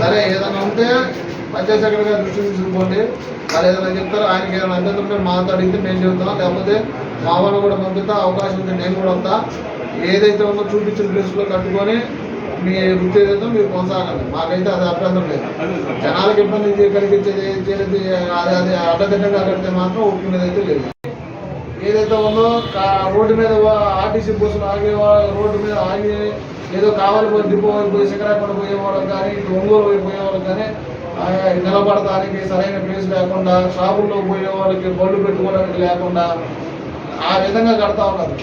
సరే ఏదైనా ఉంటే పంచాయత్ సెక్రటరీ గారి దృష్టి తీసుకుపోండి. వాళ్ళు ఏదైనా చెప్తారు ఆయనకి ఏదైనా అభ్యంతరం ఉంటే మాతో అడిగితే మేము చెబుతాం. లేకపోతే మా వాళ్ళని కూడా పంపిస్తా అవకాశం ఉంది నేను కూడా వస్తా. ఏదైతే ఉందో చూపించిన ప్లేస్లో కట్టుకొని మీ వృత్తి ఏదైతే మీరు కొనసాగండి. మాకైతే అది అభ్యంతరం లేదు. జనాలకు ఇబ్బంది కలిగించేది చేసేది అది అది అడ్డదిడ్డంగా కడితే మాత్రం ఒప్పుకునేది అయితే లేదు. ఏదైతే ఉందో రోడ్డు మీద ఆర్టీసీ బస్సులు ఆగే రోడ్డు మీద ఆగి ఏదో కావాలి పోయి డిపో వైపు పోయి శిఖరాకొండ పోయే వాళ్ళకి కానీ ఇటు ఒంగోలు వైపు పోయే వాళ్ళకి కానీ నిలబడటానికి సరైన ప్లేస్ లేకుండా షాపుల్లో పోయే వాళ్ళకి బళ్ళు పెట్టుకోవడానికి లేకుండా ఆ విధంగా కడతా ఉన్నారు.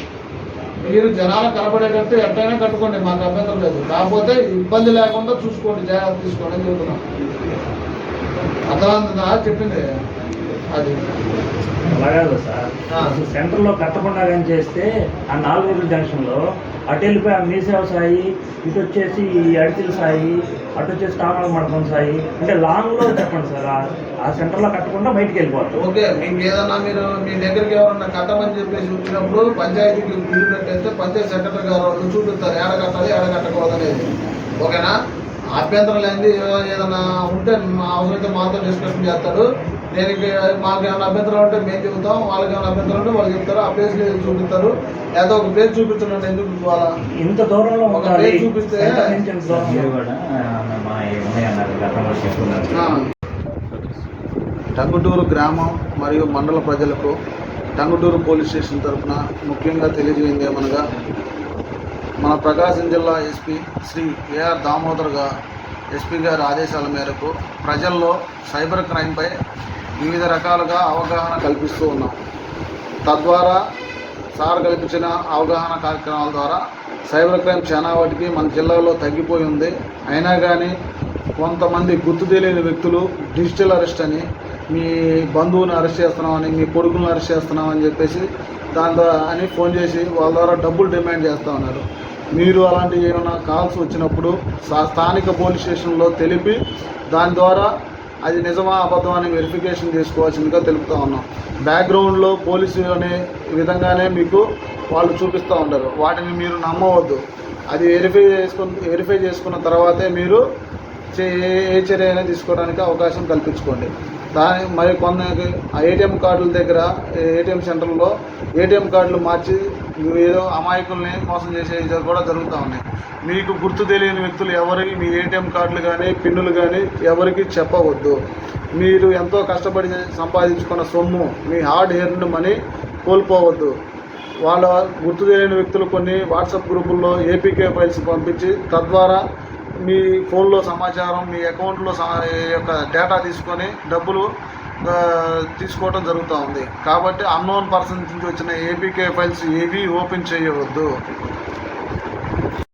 మీరు జనాలు కనపడేటట్టు ఎట్లయినా కట్టుకోండి మాకు అభ్యంతరం లేదు. కాకపోతే ఇబ్బంది లేకుండా చూసుకోండి జాగ్రత్త తీసుకోండి అని చెబుతున్నాం అర్థమంతా చెప్పింది. అది. అలా కాదు సార్. అసలు సెంటర్లో కట్టకుండా కానీ చేస్తే ఆ నాలుగు రోజుల జంక్షన్లో అటు వెళ్ళిపోయి ఆ మీసేవ సాయి ఇటు వచ్చేసి ఈ అడితిల సాయి అటు వచ్చేసి తామర మడపం సాయి అంటే లాంగ్లో చెప్పండి సార్. ఆ- సెంటర్లో కట్టకుండా బయటికి వెళ్ళిపోతాం ఓకే మీకు ఏదన్నా మీరు మీ దగ్గరికి ఎవరన్నా కట్టమని చెప్పేసి వచ్చినప్పుడు పంచాయతీకి బిల్లు పెట్టేస్తే పంచాయతీ సెక్రటరీ గారు వాళ్ళు చూపిస్తారు ఏడ కట్టాలి ఏడ కట్టకూడదు అనేది. ఓకేనా? అభ్యంతరం లేనిది ఏ- ఏదన్నా ఉంటే అవసరమైతే మాతో డిస్కషన్ చేస్తాడు. నేను ఇక మాకు ఏమైనా అభ్యంతరం ఉంటే మేము చెబుతాం వాళ్ళకి ఏమైనా అభ్యంతరం ఉంటే వాళ్ళు చెప్తారు ఆ ప్లేస్కి చూపిస్తారు. లేదా ఒక ప్లేస్ చూపించండి ఎందుకు చూడాలా ఇంత దూరంలో ఒక ప్లేస్ చూపిస్తే- టంగుటూరు గ్రామం మరియు మండల ప్రజలకు టంగుటూరు పోలీస్ స్టేషన్ తరఫున ముఖ్యంగా తెలియజేయంది ఏమనగా మన ప్రకాశం జిల్లా ఎస్పీ శ్రీ ఏఆర్ దామోదర్గా ఎస్పీ గారి ఆదేశాల మేరకు ప్రజల్లో సైబర్ క్రైమ్పై వివిధ రకాలుగా అవగాహన కల్పిస్తూ ఉన్నాం. తద్వారా సార్ కల్పించిన అవగాహన కార్యక్రమాల ద్వారా సైబర్ క్రైమ్ చాలా వాటికి మన జిల్లాలో తగ్గిపోయి ఉంది. అయినా కానీ కొంతమంది గుర్తు తెలియని వ్యక్తులు డిజిటల్ అరెస్ట్ అని మీ బంధువుని అరెస్ట్ చేస్తున్నామని మీ కొడుకుని అరెస్ట్ చేస్తున్నామని చెప్పేసి దాని ద్వారా అని ఫోన్ చేసి వాళ్ళ ద్వారా డబ్బులు డిమాండ్ చేస్తూ ఉన్నారు. మీరు అలాంటి ఏమైనా కాల్స్ వచ్చినప్పుడు సా- స్థానిక పోలీస్ స్టేషన్లో తెలిపి దాని ద్వారా అది నిజమా అబద్ధం అని వెరిఫికేషన్ చేసుకోవాల్సిందిగా తెలుపుతూ ఉన్నాం. బ్యాక్గ్రౌండ్లో పోలీసు అనే విధంగానే మీకు వాళ్ళు చూపిస్తూ ఉంటారు. వాటిని మీరు నమ్మవద్దు. అది వెరిఫై చేసుకున్న వెరిఫై చేసుకున్న తర్వాతే మీరు చే- ఏ- ఏ చర్య అయినా తీసుకోవడానికి అవకాశం కల్పించుకోండి. దాని మరి కొన్ని ఏటీఎం కార్డుల దగ్గర ఏటీఎం సెంటర్లో ఏటీఎం కార్డులు మార్చి ఏదో అమాయకుల్ని మోసం చేసే ఇది కూడా జరుగుతూ ఉన్నాయి. మీకు గుర్తు తెలియని వ్యక్తులు ఎవరికి మీ ఏటీఎం కార్డులు కానీ పిన్నులు కానీ ఎవరికి చెప్పవద్దు. మీరు ఎంతో కష్టపడి సంపాదించుకున్న సొమ్ము మీ హార్డ్ ఎర్న్డ్ మనీ కోల్పోవద్దు. వాళ్ళ గుర్తు తెలియని వ్యక్తులు కొన్ని వాట్సాప్ గ్రూపుల్లో ఏపీకే ఫైల్స్ పంపించి తద్వారా మీ ఫోన్లో సమాచారం మీ అకౌంట్లో యొక్క డేటా తీసుకొని డబ్బులు తీసుకోవడం జరుగుతూ ఉంది. కాబట్టి అన్నోన్ పర్సన్స్ నుంచి వచ్చిన ఏపీకే ఫైల్స్ ఏవి ఓపెన్ చేయవద్దు.